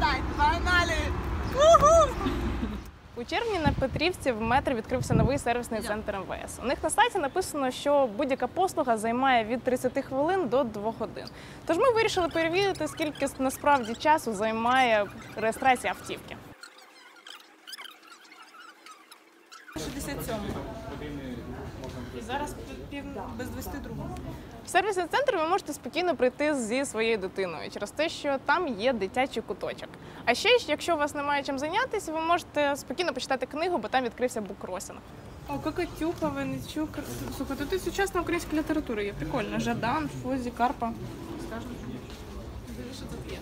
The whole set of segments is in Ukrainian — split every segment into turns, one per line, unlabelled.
Сідайте, погнали!
У червні на Петрівці в метро відкрився новий сервісний центр МВС. У них на сайті написано, що будь-яка послуга займає від 30 хвилин до 2 годин. Тож ми вирішили перевірити, скільки насправді часу займає реєстрація автівки.
67. І зараз пів без 22.
В сервісний центр ви можете спокійно прийти зі своєю дитиною через те, що там є дитячий куточок. А ще, якщо у вас немає чим зайнятися, ви можете спокійно почитати книгу, бо там відкрився буккросінг.
О, Кокотюха, Венечук. Слухай, тут сучасна українська література є. Прикольно. Жадан, Фозі, Карпа. Скажемо. Дивись, що тут є.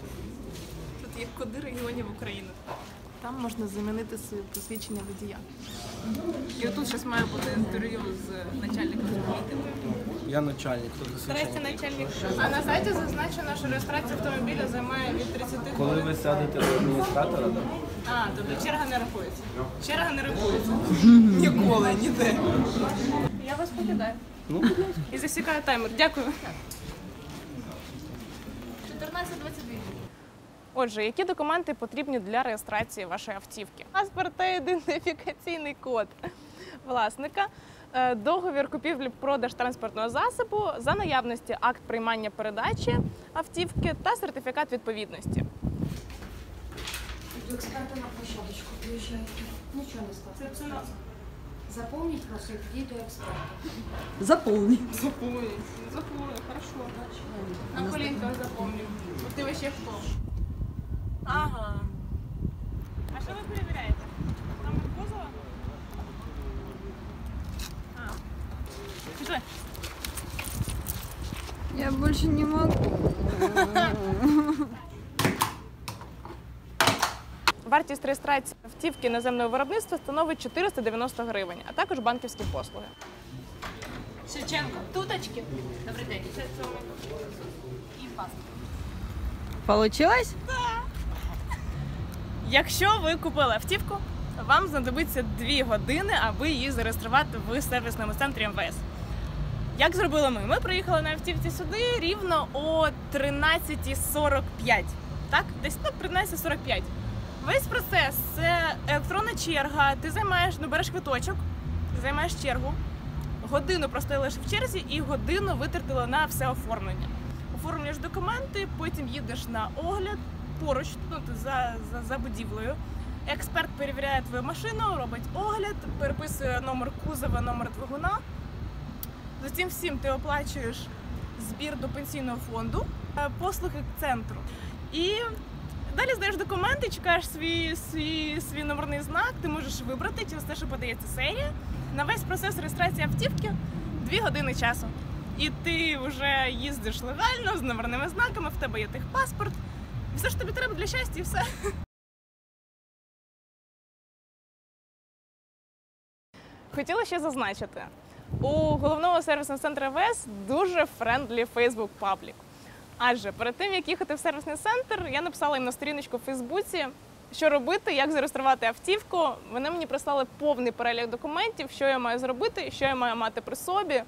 Тут є коди регіонів України. Там можна замінити своє посвідчення водія. І отут зараз має бути інтерв'ю з начальником політики.
Я начальник, хто
Здрасте, начальник. А на сайті зазначено, що реєстрація автомобіля займає від 30
Коли ви сядете до адміністратора, да?
А, тобто черга не рахується. Черга не рахується. Ніколи, ніде. Я вас покидаю.
ну будь ласка.
І засікаю таймер. Дякую. 14.22.
Отже, які документи потрібні для реєстрації вашої автівки? Паспорт та ідентифікаційний код власника, е, договір купівлі-продаж транспортного засобу за наявності акт приймання передачі автівки та сертифікат відповідності.
До эксперта на площадочку приезжаете. Ничего не сказано.
Це ціна.
Заполнить просто и иди до эксперта.
Заполни.
Запомни. Запомни, хорошо. На коленках запомню. Ти вообще хто? Ага.
А що ви перевіряєте? Там кузова? А. Пішли.
Я больше не могу.
Вартість реєстрації автівки наземного виробництва становить 490 гривень, а також банківські послуги.
Шевченко. Туточки. Добрий день. Це. І паспорт.
Получилось?
Якщо ви купили автівку, вам знадобиться 2 години, аби її зареєструвати в сервісному центрі МВС. Як зробили ми? Ми приїхали на автівці сюди рівно о 13.45. Так, десь ну, 13.45. Весь процес це електронна черга. Ти займаєш, ну береш квиточок, займаєш чергу, годину простоїш в черзі і годину витратила на все оформлення. Оформлюєш документи, потім їдеш на огляд поруч, ну, за, за, за будівлею. Експерт перевіряє твою машину, робить огляд, переписує номер кузова, номер двигуна. За цим всім ти оплачуєш збір до пенсійного фонду, е, послуги центру. І далі здаєш документи, чекаєш свій, свій, свій номерний знак, ти можеш вибрати через те, що подається серія. На весь процес реєстрації автівки 2 години часу. І ти вже їздиш легально з номерними знаками, в тебе є техпаспорт. І все, що тобі треба для щастя, і все. Хотіла ще зазначити, у головного сервісного центру ВС дуже френдлі Facebook паблік. Адже перед тим, як їхати в сервісний центр, я написала їм на сторіночку в Фейсбуці, що робити, як зареєструвати автівку. Вони мені прислали повний перелік документів, що я маю зробити, що я маю мати при собі,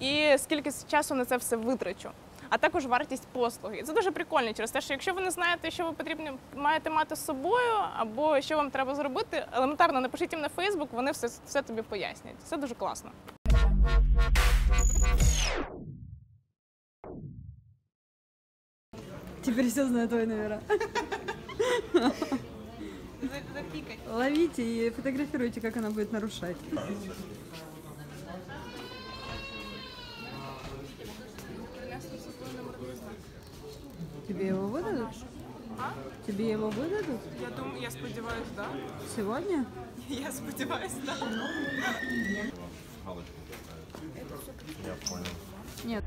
і скільки часу на це все витрачу. А також вартість послуги. І Це дуже прикольно через те, що якщо ви не знаєте, що ви потрібно маєте мати з собою, або що вам треба зробити, елементарно напишіть їм на Фейсбук, вони все, все тобі пояснять. Це дуже класно.
Теперь все знают твои номера. Ловите и фотографируйте, как она будет нарушать. Тебе его выдадут? Тебе его выдадут?
Я думаю, я сподіваюся, да?
Сегодня?
Я сподіваюся, да.
Нет.